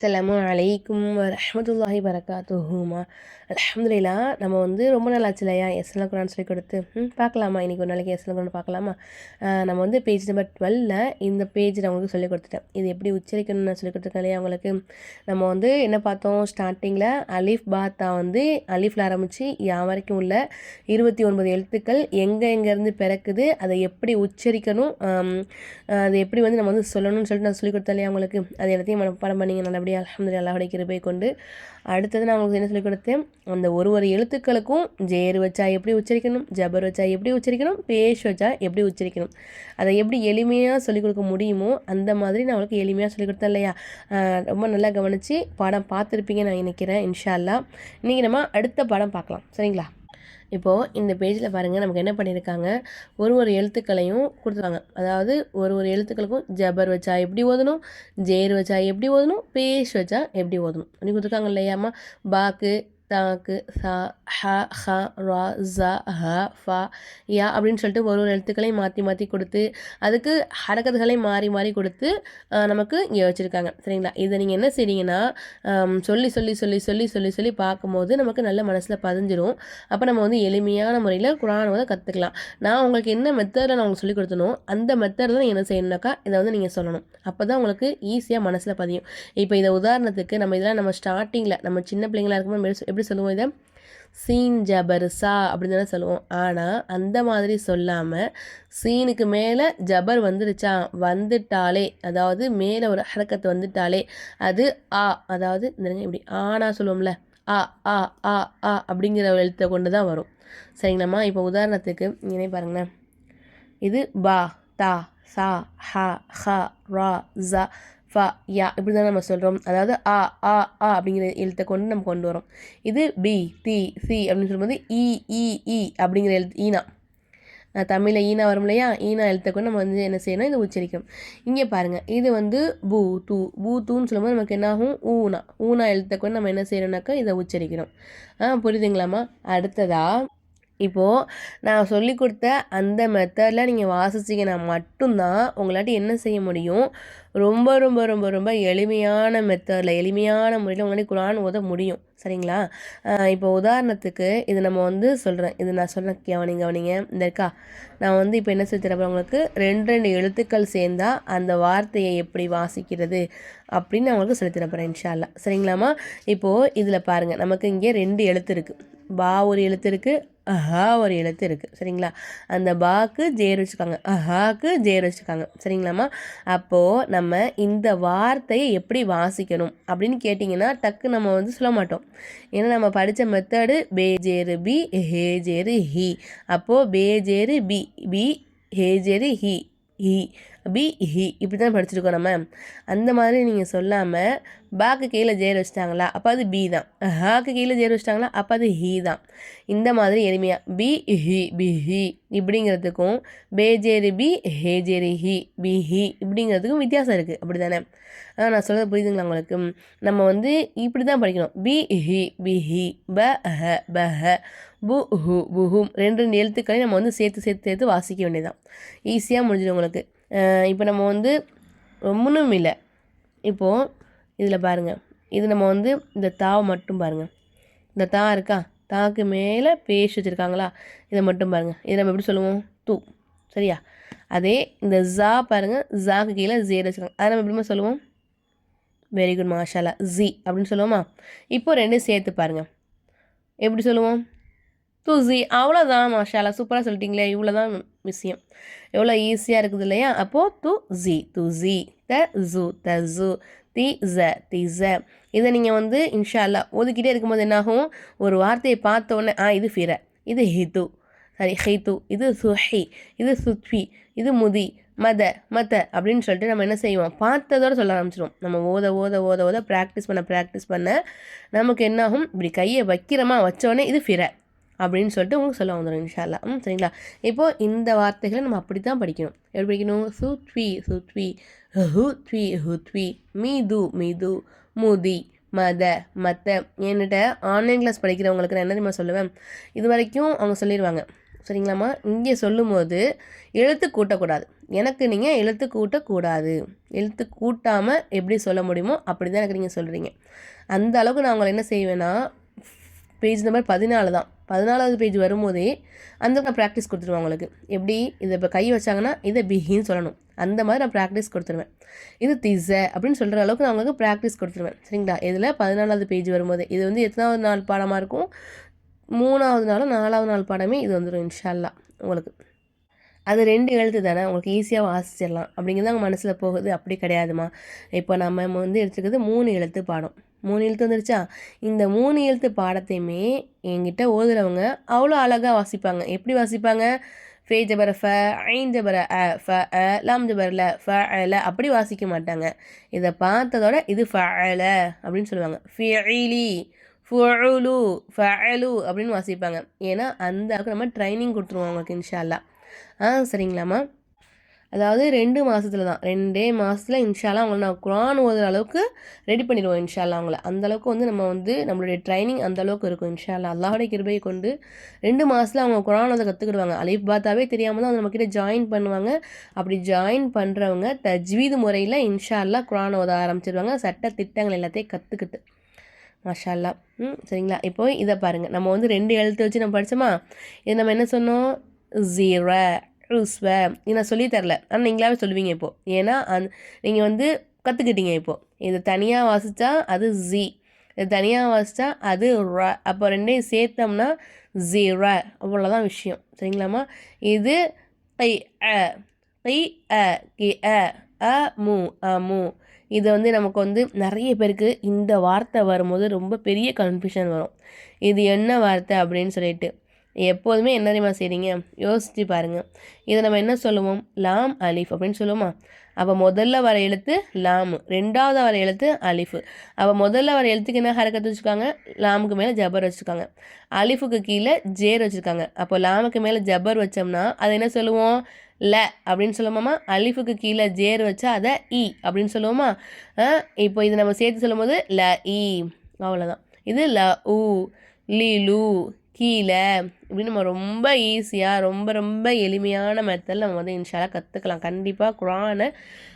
அஸ்ஸலாமு அலைக்கும் வரஹ்மத்துல்லாஹி வரகாத்துஹுமா அலமதுல்லா நம்ம வந்து ரொம்ப நாள் இல்லையா? எஸ்எல் குரான் சொல்லி கொடுத்து. ம் பார்க்கலாமா? இன்றைக்கி ஒரு நாளைக்கு எஸ்எல் குரான் பார்க்கலாமா? நம்ம வந்து பேஜ் நம்பர் டுவெல்ல இந்த பேஜ் நான் உங்களுக்கு சொல்லி கொடுத்துட்டேன். இது எப்படி உச்சரிக்கணும்னு நான் சொல்லி கொடுத்துருக்கேன் இல்லையா அவங்களுக்கு நம்ம வந்து என்ன பார்த்தோம்? ஸ்டார்டிங்கில் அலிஃப் பாத்தா வந்து அலீஃபில் ஆரம்பித்து யா வரைக்கும் உள்ள இருபத்தி ஒன்பது எழுத்துக்கள் எங்கே எங்கேருந்து பிறக்குது? அதை எப்படி உச்சரிக்கணும்? அதை அது எப்படி வந்து நம்ம வந்து சொல்லணும்னு சொல்லிட்டு நான் சொல்லி கொடுத்தேன் இல்லையா அவங்களுக்கு அது எல்லாத்தையும் மனப்பாடம் பண்ணிங்க நல்லபடியாக அலமதுல்லா அல்லாஹுடைய கிருபை கொண்டு அடுத்தது நான் உங்களுக்கு என்ன சொல்லிக் கொடுத்தேன்? அந்த ஒரு ஒரு எழுத்துக்களுக்கும் ஜேர் வச்சா எப்படி உச்சரிக்கணும்? ஜபர் வச்சா எப்படி உச்சரிக்கணும்? பேஷ் வச்சா எப்படி உச்சரிக்கணும்? அதை எப்படி எளிமையாக சொல்லிக் கொடுக்க முடியுமோ அந்த மாதிரி நான் உங்களுக்கு எளிமையாக சொல்லிக் கொடுத்தேன் இல்லையா? ரொம்ப நல்லா கவனித்து பாடம் பார்த்துருப்பீங்க நான் நினைக்கிறேன் இன்ஷா அல்லாஹ் இன்றைக்கி நம்ம அடுத்த பாடம் பார்க்கலாம். சரிங்களா? இப்போது இந்த பேஜில் பாருங்கள் நமக்கு என்ன பண்ணியிருக்காங்க ஒரு ஒரு எழுத்துக்களையும் கொடுத்துருக்காங்க. அதாவது ஒரு ஒரு எழுத்துக்களுக்கும் ஜபர் வச்சா எப்படி ஓதணும்? ஜேர் வச்சா எப்படி ஓதணும்? பேஷ் வச்சா எப்படி ஓதணும்? அப்படின்னு கொடுத்துருக்காங்க இல்லையாம்மா பாக்கு தாக்கு சா ஹ ஹ ரா ஜ ஹ ஃபா யா அப்படின்னு சொல்லிட்டு ஒரு ஒரு எழுத்துக்களையும் மாற்றி மாற்றி கொடுத்து அதுக்கு ஹரக்கத்துகளையும் மாறி மாறி கொடுத்து நமக்கு இங்கே வச்சுருக்காங்க. சரிங்களா? இதை நீங்கள் என்ன செய்றீங்கன்னா சொல்லி சொல்லி சொல்லி சொல்லி சொல்லி சொல்லி பார்க்கும்போது நமக்கு நல்ல மனசில் பதிஞ்சிரும். அப்போ நம்ம வந்து எளிமையான முறையில் குரான் வந்து கற்றுக்கலாம் நான் உங்களுக்கு என்ன மெத்தடில் நான் உங்களுக்கு சொல்லி கொடுத்தனோ அந்த மெத்தடில் நீங்கள் என்ன செய்யணுனாக்கா இதை வந்து நீங்கள் சொல்லணும். அப்போ தான் உங்களுக்கு ஈஸியாக மனசில் பதியும். இப்போ இதை உதாரணத்துக்கு நம்ம இதெல்லாம் நம்ம ஸ்டார்டிங்கில் நம்ம சின்ன பிள்ளைங்களா இருக்கும்போது எப்படி எப்படி சொல்லுவோம் இதை? சீன் ஜபர் சா அப்படின்னு தானே சொல்லுவோம். ஆனால் அந்த மாதிரி சொல்லாமல் சீனுக்கு மேலே ஜபர் வந்துடுச்சா வந்துட்டாலே. அதாவது மேலே ஒரு ஹரக்கத்து வந்துட்டாலே. அது ஆ அதாவது இந்த இப்படி ஆனா சொல்லுவோம்ல. ஆ ஆ ஆ ஆ அப்படிங்கிற ஒரு எழுத்தை கொண்டு தான் வரும். சரிங்களாம்மா? இப்போ உதாரணத்துக்கு இங்கே பாருங்களேன். இது பா தா சா ஹ ஹ ரா ஜ ஃபா யா இப்படி தான் நம்ம சொல்கிறோம் அதாவது ஆ ஆ ஆ அப்படிங்கிற எழுத்தை கொண்டு நம்ம கொண்டு வரோம். இது பி தி சி அப்படின்னு சொல்லும்போது இ இ இ அப்படிங்கிற எழுத்து ஈனா. தமிழில் ஈனா வரும் இல்லையா? ஈனா எழுத்தை கொண்டு நம்ம வந்து என்ன செய்யணும்? இதை உச்சரிக்கணும். இங்கே பாருங்கள் இது வந்து பூ தூ. பூ தூன்னு சொல்லும்போது நமக்கு என்ன ஆகும் ஊனா. ஊனா எழுத்தை கொண்டு நம்ம என்ன செய்யணும்னாக்கா இதை உச்சரிக்கணும். ஆ புரியுதுங்களாம்மா? அடுத்ததாக இப்போது நான் சொல்லி கொடுத்த அந்த மெத்தடில் நீங்கள் வாசிச்சிங்கன்னா மட்டும்தான் உங்களாட்டி என்ன செய்ய முடியும்? ரொம்ப ரொம்ப ரொம்ப ரொம்ப எளிமையான மெத்தடில் எளிமையான முறையில் உங்களாடி குரான் ஓத முடியும். சரிங்களா? இப்போ உதாரணத்துக்கு இது நம்ம வந்து சொல்கிறேன் இது நான் சொல்கிறேன் கவனிங்க கவனிங்க. இந்த இருக்கா? நான் வந்து இப்போ என்ன சொல்லி தரப்போறேன் உங்களுக்கு? ரெண்டு ரெண்டு எழுத்துக்கள் சேர்ந்தால் அந்த வார்த்தையை எப்படி வாசிக்கிறது அப்படின்னு நான் உங்களுக்கு சொல்லி தரப்போகிறேன் இன்ஷால்லா சரிங்களாம்மா? இப்போது இதில் பாருங்கள் நமக்கு இங்கே ரெண்டு எழுத்து இருக்குது பா ஒரு எழுத்து இருக்குது அஹா ஒரு எழுத்து இருக்குது சரிங்களா? அந்த பாக்கு ஜேர் வச்சுருக்காங்க அஹாக்கு ஜேர் வச்சுருக்காங்க சரிங்களாம்மா? அப்போது நம்ம இந்த வார்த்தையை எப்படி வாசிக்கணும் அப்படின்னு கேட்டிங்கன்னா டக்கு நம்ம வந்து சொல்ல மாட்டோம். ஏன்னா நம்ம படித்த மெத்தடு பே ஜேரு பி ஹே ஜேரு ஹி. அப்போது பே ஜேரு பி பி ஹே ஜேரு ஹி ஹி. பி ஹி. இப்படி தான் படிச்சிருக்கோம் நம்ம. அந்த மாதிரி நீங்கள் சொல்லாமல் பாக்கு கீழே ஜேர் வச்சிட்டாங்களா அப்போ அது பி தான். ஹாக்கு கீழே ஜேர் வச்சிட்டாங்களா அப்போ அது ஹி தான். இந்த மாதிரி எளிமையாக பி ஹி பி ஹி இப்படிங்கிறதுக்கும் பேஜேரி பி ஹேஜேரி ஹி பி ஹி இப்படிங்கிறதுக்கும் வித்தியாசம் இருக்குது அப்படி தானே ஆனால் நான் சொல்கிறது புரியுதுங்களா உங்களுக்கு? நம்ம வந்து இப்படி தான் படிக்கணும். பி ஹி பி ஹி ப ஹ ப ஹ பு ஹு புஹும் ரெண்டு ரெண்டு எழுத்துக்களையும் நம்ம வந்து சேர்த்து சேர்த்து சேர்த்து வாசிக்க வேண்டியதான் ஈஸியாக முடிஞ்சிடும் உங்களுக்கு. இப்போ நம்ம வந்து ஒன்றும் இல்லை. இப்போது இதில் பாருங்கள் இது நம்ம வந்து இந்த தாவை மட்டும் பாருங்கள் இந்த தா இருக்கா? தாக்கு மேலே பேஷ் வச்சுருக்காங்களா? இதை மட்டும் பாருங்கள் இதை நம்ம எப்படி சொல்லுவோம்? தூ. சரியா? அதே இந்த ஜா பாருங்கள் ஜாக்கு கீழே ஜேர் வச்சுருக்காங்க. அதை நம்ம எப்படிமா சொல்லுவோம்? வெரி குட் மாஷாலா ஜி அப்படின்னு சொல்லுவோமா? இப்போ ரெண்டும் சேர்த்து பாருங்கள் எப்படி சொல்லுவோம்? தூசி அவ்வளோதான் மாஷாலா சூப்பராக சொல்லிட்டீங்களே இவ்வளோ தான் விஷயம். எவ்வளோ ஈஸியாக இருக்குது இல்லையா? அப்போது து ஜி து ஜி த ஜூ த ஜூ தி ஜ தி ஜ இதை நீங்கள் வந்து இன்ஷா அல்லா ஒதுக்கிட்டே இருக்கும்போது என்னாகும்? ஒரு வார்த்தையை பார்த்தோன்னே ஆ இது ஃபிர. இது ஹிது. சாரி ஹெய்து இது சுஹி. இது சுத்வி. இது முதி. மத மத அப்படின்னு சொல்லிட்டு நம்ம என்ன செய்வோம்? பார்த்ததோட சொல்ல ஆரம்பிச்சிடுவோம் நம்ம ஓத ஓத ஓத ஓத ப்ராக்டிஸ் பண்ண ப்ராக்டிஸ் பண்ண நமக்கு என்னாகும்? இப்படி கையை வைக்கிறோமா வச்சோடனே இது ஃபிர. அப்படின்னு சொல்லிட்டு உங்களுக்கு சொல்ல வந்துடும் இன்ஷால்லா ம் சரிங்களா? இப்போது இந்த வார்த்தைகளை நம்ம அப்படி தான் படிக்கணும். எப்படி படிக்கணும்? சுத்வி சுத்வி ஹுத்வி ஹுத்வி மீது மீது முதி மத மத்த என்கிட்ட ஆன்லைன் கிளாஸ் படிக்கிறவங்களுக்கு நான் என்ன தெரியுமா சொல்லுவேன்? இது வரைக்கும் அவங்க சொல்லிடுவாங்க சரிங்களாம்மா? இங்கே சொல்லும்போது எழுத்து கூட்டக்கூடாது. எனக்கு நீங்கள் எழுத்து கூட்டக்கூடாது. எழுத்து கூட்டாமல் எப்படி சொல்ல முடியுமோ அப்படி தான் எனக்கு நீங்கள் சொல்கிறீங்க அந்த அளவுக்கு நான் உங்களை என்ன செய்வேன்னா பேஜ் நம்பர் பதினாலு தான். பதினாலாவது பேஜ் வரும்போதே அந்த நான் ப்ராக்டிஸ் கொடுத்துருவேன் உங்களுக்கு. எப்படி? இதை இப்போ கை வச்சாங்கன்னா இதை பிஹின்னு சொல்லணும். அந்த மாதிரி நான் ப்ராக்டிஸ் கொடுத்துருவேன். இது திச அப்படின்னு சொல்கிற அளவுக்கு நான் உங்களுக்கு ப்ராக்டிஸ் கொடுத்துருவேன். சரிங்களா? இதில் பதினாலாவது பேஜ் வரும்போது இது வந்து எத்தனாவது நாள் பாடமாக இருக்கும்? மூணாவது நாளும் நாலாவது நாள் பாடமே இது வந்துடும் இன்ஷால்லா உங்களுக்கு. அது ரெண்டு எழுத்து தானே? உங்களுக்கு ஈஸியாக வாசிச்சிடலாம். அப்படிங்கிறது அவங்க மனசில் போகுது. அப்படி கிடையாதுமா. இப்போ நம்ம வந்து எடுத்துக்கிறது மூணு எழுத்து பாடம். மூணு எழுத்து வந்துருச்சா? இந்த மூணு எழுத்து பாடத்தையுமே என்கிட்ட ஓதுறவங்க அவ்வளோ அழகாக வாசிப்பாங்க. எப்படி வாசிப்பாங்க? ஃபே ஜபர ஃப ஐன் ஜபர அ ஃப அ லாம் ஜபரில் ஃப அல அப்படி வாசிக்க மாட்டாங்க. இதை பார்த்ததோட இது ஃப அல அப்படின்னு சொல்லுவாங்க. ஃபிஇலி ஃபுலு ஃபஅலு அப்படின்னு வாசிப்பாங்க. ஏன்னா அந்த அளவுக்கு நம்ம ட்ரைனிங் கொடுத்துருவோம் அவங்களுக்கு இன்ஷால்லா ஆ சரிங்களாம்மா? அதாவது ரெண்டு மாதத்துல தான். ரெண்டே மாதத்தில் இன்ஷால்லாம் அவங்கள நான் குரான் ஓதுற அளவுக்கு ரெடி பண்ணிடுவோம் இன்ஷால்லா அவங்கள அந்தளவுக்கு வந்து நம்ம வந்து நம்மளுடைய ட்ரைனிங் அந்தளவுக்கு இருக்கும் இன்ஷால்லா அல்லாஹோடைய கிருபையை கொண்டு ரெண்டு மாதத்தில் அவங்க குரான் ஓத கற்றுக்கிடுவாங்க அலிஃப் பாத்தாவே தெரியாமல் தான் நம்மக்கிட்ட ஜாயின் பண்ணுவாங்க. அப்படி ஜாயின் பண்ணுறவங்க தஜ்வீது முறையில் இன்ஷால்லா குரான் ஓத ஆரம்பிச்சிருவாங்க. சட்ட திட்டங்கள் எல்லாத்தையும் கற்றுக்கிட்டு மஷாலா ம் சரிங்களா? இப்போ இதை பாருங்கள் நம்ம வந்து ரெண்டு எழுத்து வச்சு நம்ம படித்தோமா இது நம்ம என்ன சொன்னோம்? ஜீரோ. ருஸ்வ நான் சொல்லி தரல. ஆனால் நீங்களாவே சொல்லுவீங்க இப்போது ஏன்னா அந் நீங்கள் வந்து கற்றுக்கிட்டீங்க இப்போது இது தனியாக வாசித்தா அது ஜி இது தனியாக வாசித்தா அது ர. அப்போ ரெண்டையும் சேர்த்தோம்னா ஜீர அவ்வளோதான் விஷயம். சரிங்களாம்மா? இது கை அ. கை அ கி அ. அ மு அ மு. இது வந்து நமக்கு வந்து நிறைய பேருக்கு இந்த வார்த்தை வரும்போது ரொம்ப பெரிய கன்ஃபியூஷன் வரும். இது என்ன வார்த்தை அப்படின்னு சொல்லிட்டு. எப்போதுமே என்ன தெரியுமா செய்கிறீங்க யோசித்து பாருங்கள் இதை நம்ம என்ன சொல்லுவோம்? லாம் அலிஃப் அப்படின்னு சொல்லுவோமா? அப்போ முதல்ல வர எழுத்து லாமு. ரெண்டாவது வர எழுத்து அலிஃபு. அப்போ முதல்ல வர எழுத்துக்கு என்ன ஹரக்கத்து வச்சுருக்காங்க? லாமுக்கு மேலே ஜபர் வச்சுருக்காங்க. அலிஃபுக்கு கீழே ஜேர் வச்சுருக்காங்க. அப்போ லாமுக்கு மேலே ஜபர் வச்சோம்னா அதை என்ன சொல்லுவோம்? ல அப்படின்னு சொல்லுவோமா அலிஃபுக்கு கீழே ஜேர் வச்சா அதை இ அப்படின்னு சொல்லுவோமா? இப்போ இது நம்ம சேர்த்து சொல்லும்போது ல இ அவ்வளோதான் இது ல உ லி லு. கீழே இப்படின்னு நம்ம ரொம்ப ஈஸியாக ரொம்ப ரொம்ப எளிமையான மெத்தடில் நம்ம வந்து இன்ஷாலாக கற்றுக்கலாம் கண்டிப்பாக குரானை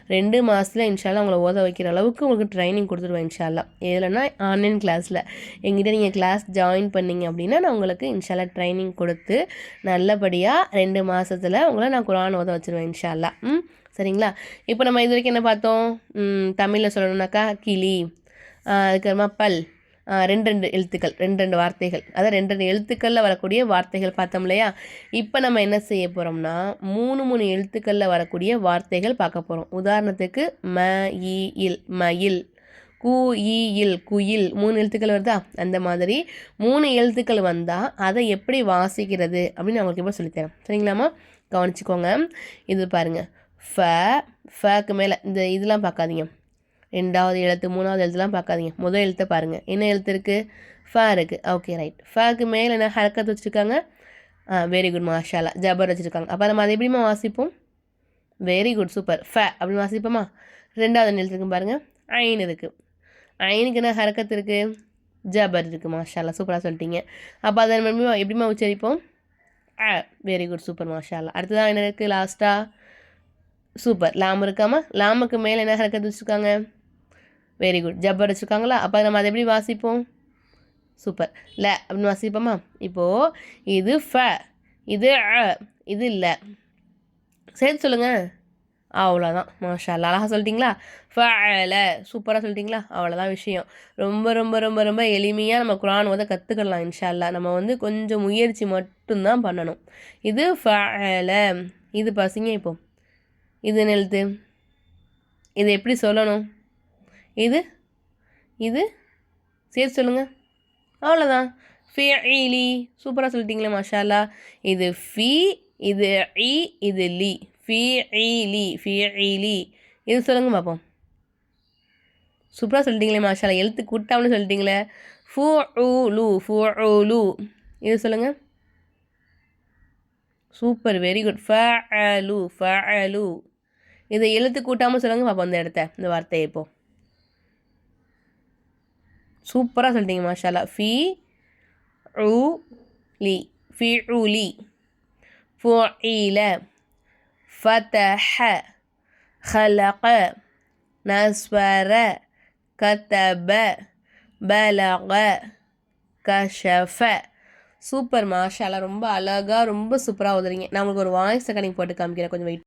ரெண்டு மாதத்தில் இன்ஷால்லா அவங்கள ஓத வைக்கிற அளவுக்கு உங்களுக்கு ட்ரைனிங் கொடுத்துருவேன் இன்ஷால்லா எதுலன்னா ஆன்லைன் கிளாஸில் எங்கிட்ட நீங்கள் கிளாஸ் ஜாயின் பண்ணிங்க அப்படின்னா நான் உங்களுக்கு இன்ஷாலாக ட்ரைனிங் கொடுத்து நல்லபடியாக ரெண்டு மாதத்தில் உங்களை நான் குரான் ஓத வச்சுருவேன் இன்ஷால்லா ம் சரிங்களா? இப்போ நம்ம இது வரைக்கும் என்ன பார்த்தோம்? தமிழில் சொல்லணுன்னாக்கா கிளி அதுக்கப்புறமா பல். ரெண்டு ரெண்டு எழுத்துக்கள் ரெண்டு ரெண்டு வார்த்தைகள். அதாவது ரெண்டு ரெண்டு எழுத்துக்களில் வரக்கூடிய வார்த்தைகள் பார்த்தோம் இல்லையா? இப்போ நம்ம என்ன செய்ய போகிறோம்னா மூணு மூணு எழுத்துக்களில் வரக்கூடிய வார்த்தைகள் பார்க்க போகிறோம் உதாரணத்துக்கு ம இ இல் மயில் கு இ இல் குயில் மூணு எழுத்துக்கள் வருதா? அந்த மாதிரி மூணு எழுத்துக்கள் வந்தால் அதை எப்படி வாசிக்கிறது அப்படின்னு நான் உங்களுக்கு இப்போ சொல்லித்தரேன். சரிங்களாம்மா? கவனிச்சுக்கோங்க. இது பாருங்கள் ஃப ஃபக்கு மேலே இந்த இதெல்லாம் பார்க்காதீங்க. ரெண்டாவது எழுத்து மூணாவது எழுத்துலாம் பார்க்காதீங்க. முதல் எழுத்தை பாருங்கள் என்ன எழுத்து இருக்குது ஃபா இருக்குது ஓகே ரைட் ஃபேக்கு மேலே என்ன ஹரக்கத்து வச்சுருக்காங்க? ஆ வெரி குட் மாஷாலா ஜபர் வச்சுருக்காங்க. அப்போ நம்ம அதை எப்படிமா வாசிப்போம்? வெரி குட் சூப்பர் ஃபே அப்படின்னு வாசிப்போமா? ரெண்டாவது எழுத்துக்கு பாருங்கள் ஐன் இருக்குது ஐனுக்கு என்ன ஹரக்கத்து இருக்குது ஜபர் இருக்குது மாஷாலா சூப்பராக சொல்லிட்டீங்க. அப்போ அதை நம்ம எப்படிமா உச்சரிப்போம்? ஆ வெரி குட் சூப்பர் மாஷாலா அடுத்ததான் என்ன இருக்குது லாஸ்ட்டாக சூப்பர். லாம் இருக்காமா? லாமுக்கு மேலே என்ன ஹரக்கத்து வச்சுருக்காங்க? வெரி குட் ஜப்பர் வச்சுருக்காங்களா அப்போ நம்ம அதை எப்படி வாசிப்போம்? சூப்பர் ல அப்படின்னு வாசிப்போமா? இப்போது இது ஃப இது அ இது இல்லை சேர்த்து சொல்லுங்கள் அவ்வளோதான் மாஷா அழகாக சொல்லிட்டிங்களா? ஃபல சூப்பராக சொல்லிட்டிங்களா? அவ்வளோதான் விஷயம். ரொம்ப ரொம்ப ரொம்ப ரொம்ப எளிமையாக நம்ம குரான் வந்து கற்றுக்கலாம் இன்ஷால்லா நம்ம வந்து கொஞ்சம் முயற்சி மட்டும்தான் பண்ணணும். இது ஃபல இது பசிங்க இப்போ. இது நெழுத்து இது எப்படி சொல்லணும்? இது இது சேர்த்து சொல்லுங்கள் அவ்வளோதான் ஃபிஇலி சூப்பராக சொல்லிட்டீங்களே மஷாலா இது ஃபி இது இ இது லி. ஃபி லி ஃபிஇலி இது சொல்லுங்கள் பார்ப்போம் சூப்பராக சொல்லிட்டீங்களே மாஷாலா எழுத்து கூட்டாமனு சொல்லிட்டீங்களே. ஃபூ ஊ லூ ஃபூ ஊ லூ இது சொல்லுங்கள் சூப்பர் வெரி குட். ஃப லூ ஃப லூ இதை எழுத்து கூட்டாமல் சொல்லுங்கள் பார்ப்போம் அந்த இடத்த இந்த வார்த்தையை இப்போது சூப்பராக சொல்லிட்டீங்க மாஷாலா ஃபி ஊ லி ஃபி ஊ லி ஃபோ ஈல فتح خلق نصر كتب بلغ கஷஃப சூப்பர் மாஷாலா ரொம்ப அழகாக ரொம்ப சூப்பராக ஓதுறீங்க நான் உங்களுக்கு ஒரு வாய்ஸ் ரெக்கார்டிங் போட்டு காமிக்கிறேன் கொஞ்சம் வெயிட்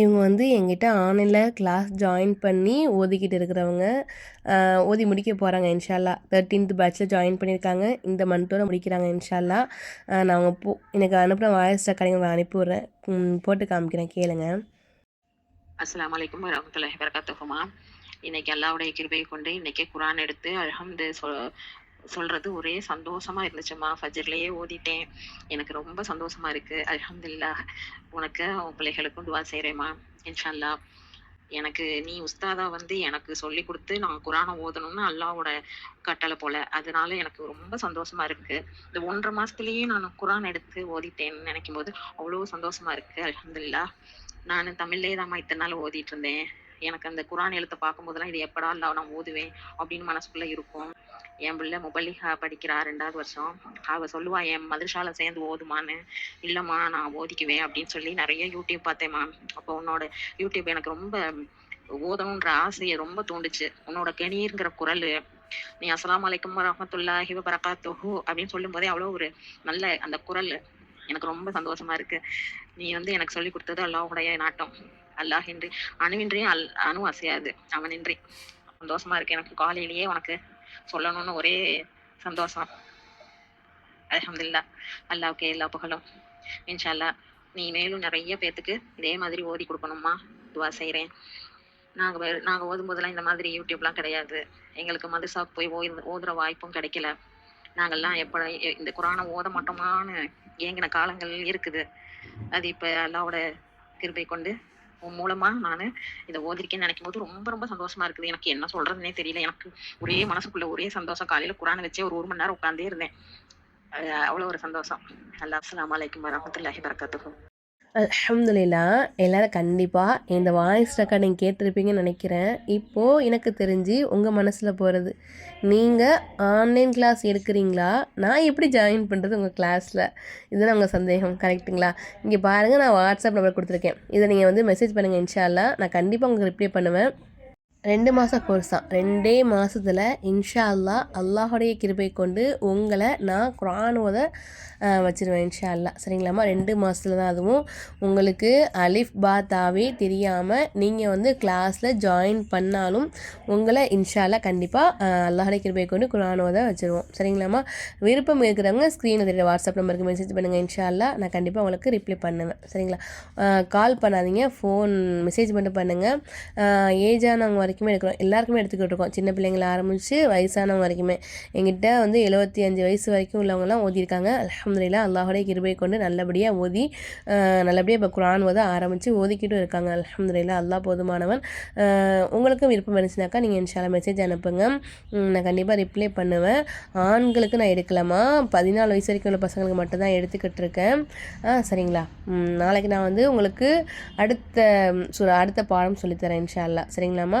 இவங்க வந்து எங்கிட்ட ஆன்லைனில் கிளாஸ் ஜாயின் பண்ணி ஓதிக்கிட்டு இருக்கிறவங்க ஓதி முடிக்க போகிறாங்க இன்ஷால்லா. தேர்ட்டீன்த் பேட்சில் ஜாயின் பண்ணியிருக்காங்க இந்த மந்த்தோடு முடிக்கிறாங்க இன்ஷால்லா. நான் அவங்க போ எனக்கு அனுப்புகிற வாய்ஸ் ரெக்கார்டிங் உங்களுக்கு அனுப்பி விட்றேன் போட்டு காமிக்கிறேன் கேளுங்க. அஸ்லாம் வலைக்கம் வரமத்துல வரகாத்துஹுமா இன்னைக்கு அல்லாவுடைய கிருபையை கொண்டு இன்னைக்கு குரான் எடுத்து அல்ஹம்து சொல் சொல்றது ஒரே சந்தோஷமா இருந்துச்சுமா. ஃபஜர்லயே ஓதிட்டேன். எனக்கு ரொம்ப சந்தோஷமா இருக்கு. அலமதுல்லா உனக்கு உன் பிள்ளைகளுக்கும் துவா செய்கிறேம்மா இன்ஷா அல்லாஹ் எனக்கு நீ உஸ்தாதா வந்து எனக்கு சொல்லி கொடுத்து நான் குரானை ஓதணும்னு அல்லாவோட கட்டளை போல. அதனால எனக்கு ரொம்ப சந்தோஷமா இருக்கு. இந்த ஒன்றரை மாசத்துலயே நான் குரான் எடுத்து ஓதிட்டேன்னு நினைக்கும் போது அவ்வளோ சந்தோஷமா இருக்கு. அலமதுல்லா நான் தமிழ்லேயே தான் இத்தனை நாள் ஓதிட்டு இருந்தேன். எனக்கு அந்த குரான் எழுத்தை பார்க்கும்போதெல்லாம் இது எப்படா இல்லை நான் ஓதுவேன் அப்படின்னு மனசுக்குள்ள இருக்கும். என் பிள்ளை முபல்லிகா படிக்கிறா ரெண்டாவது வருஷம். அவ சொல்லுவா என் மதுரஷால சேர்ந்து ஓதுமான்னு. இல்லைம்மா நான் ஓதிக்குவேன் அப்படின்னு சொல்லி நிறைய யூடியூப் பார்த்தேம்மா. அப்போ உன்னோட யூடியூப் எனக்கு ரொம்ப ஓதணுன்ற ஆசையை ரொம்ப தூண்டுச்சு. உன்னோட கெணீருங்கிற குரல் நீ அஸ்ஸலாமு அலைக்கும் வரஹ்மத்துல்லாஹி வபரகாத்துஹு அப்படின்னு சொல்லும் போதே அவ்வளோ ஒரு நல்ல அந்த குரல். எனக்கு ரொம்ப சந்தோஷமா இருக்கு. நீ வந்து எனக்கு சொல்லி கொடுத்தது அல்லாஹுடைய நாட்டம். அல்லாஹின்றி. அணுவின்றியும் அல் அணு அசையாது. அவனின்றி. சந்தோஷமா இருக்கு. எனக்கு காலையிலேயே உனக்கு சொல்லணும்னு ஒரே சந்தோஷம். அல்ஹம்துலில்லாஹ் அல்லாவுக்கே எல்லா புகழும். இன்ஷா அல்லாஹ் நீ மேலும் நிறைய பேர்த்துக்கு இதே மாதிரி ஓதி கொடுக்கணுமா துவா செய்கிறேன் நாங்கள் நாங்கள் ஓதும் போதெல்லாம் இந்த மாதிரி யூடியூப்லாம் கிடையாது. எங்களுக்கு மதுசாக்கு போய் ஓய் ஓதுற வாய்ப்பும் கிடைக்கல. நாங்கள்லாம் எப்போ இந்த குரானை ஓத மாட்டோமான்னு ஏங்கின காலங்கள் இருக்குது. அது இப்போ அல்லாவோட கிருபை கொண்டு உன் மூலமா நான் இதை ஓதிருக்கேன்னு நினைக்கும் போது ரொம்ப ரொம்ப சந்தோஷமா இருக்குது. எனக்கு என்ன சொல்றதுன்னே தெரியல. எனக்கு ஒரே மனசுக்குள்ள ஒரே சந்தோஷம். காலையில குரான் வச்சே ஒரு ஒரு மணி நேரம் உட்காந்தே இருந்தேன். அவ்வளவு ஒரு சந்தோஷம். அல்லா அஸ்லாம் அலைக்கும் வரமத்துல்லாஹி வரகாத்துஹு அல்ஹம்துலில்லா எல்லோரும் கண்டிப்பாக இந்த வாய்ஸ் ரெக்கார்டிங் கேட்டிருப்பீங்கன்னு நினைக்கிறேன். இப்போது எனக்கு தெரிஞ்சு உங்கள் மனசில் போகிறது நீங்கள் ஆன்லைன் கிளாஸ் எடுக்கிறீங்களா? நான் எப்படி ஜாயின் பண்ணுறது உங்கள் கிளாஸில் இதுதான் உங்கள் சந்தேகம் கரெக்ட்டுங்களா இங்கே பாருங்கள் நான் வாட்ஸ்அப் நம்பர் கொடுத்துருக்கேன். இதை நீங்கள் வந்து மெசேஜ் பண்ணுங்கள் இன்ஷால்லா நான் கண்டிப்பாக உங்களுக்கு ரிப்ளை பண்ணுவேன். ரெண்டு மாத கோர்ஸ் தான். ரெண்டே மாதத்தில் இன்ஷா அல்லா அல்லாஹுடைய கிருபை கொண்டு உங்களை நான் குரான் ஓத வச்சிருவேன் இன்ஷா அல்லா சரிங்களாம்மா? ரெண்டு மாதத்துல தான் அதுவும். உங்களுக்கு அலிஃப் பா தாவே தெரியாமல் நீங்கள் வந்து கிளாஸில் ஜாயின் பண்ணாலும் உங்களை இன்ஷா அல்லா கண்டிப்பாக அல்லாஹுடைய கிருபை கொண்டு குரான் ஓத சரிங்களாம்மா? விருப்பம் இருக்கிறவங்க ஸ்க்ரீனில் தெரியுற வாட்ஸ்அப் நம்பருக்கு மெசேஜ் பண்ணுங்கள் இன்ஷா அல்லா நான் கண்டிப்பாக உங்களுக்கு ரிப்ளை பண்ணுவேன். சரிங்களா? கால் பண்ணாதீங்க. ஃபோன் மெசேஜ் மட்டும் பண்ணுங்கள் ஏஜானவங்க வரைக்கும் எடுக்கிறோம் எல்லாருக்குமே எடுத்துக்கிட்டு இருக்கோம் சின்ன பிள்ளைங்கள ஆரம்பித்து வயசானவங்க வரைக்குமே. எங்கிட்ட வந்து எழுபத்தி அஞ்சு வயசு வரைக்கும் உள்ளவங்கலாம் ஓதியிருக்காங்க. அலமதுல்லா அல்லாஹுடைய கிருபை கொண்டு நல்லபடியாக ஓதி நல்லபடியாக இப்போ குரான் ஓத ஆரம்பித்து ஓதிக்கிட்டும் இருக்காங்க. அலமதுல்லா அல்லா போதுமானவன். உங்களுக்கும் விருப்பம் இருந்துச்சுனாக்கா நீங்கள் இன்ஷால மெசேஜ் அனுப்புங்க. நான் கண்டிப்பாக ரிப்ளை பண்ணுவேன். ஆண்களுக்கு நான் எடுக்கலாமா? பதினாலு வயசு வரைக்கும் உள்ள பசங்களுக்கு மட்டும்தான் எடுத்துக்கிட்டு இருக்கேன் ஆ சரிங்களா? நாளைக்கு நான் வந்து உங்களுக்கு அடுத்த அடுத்த பாடம் சொல்லித்தரேன் இன்ஷா சரிங்களாம்மா?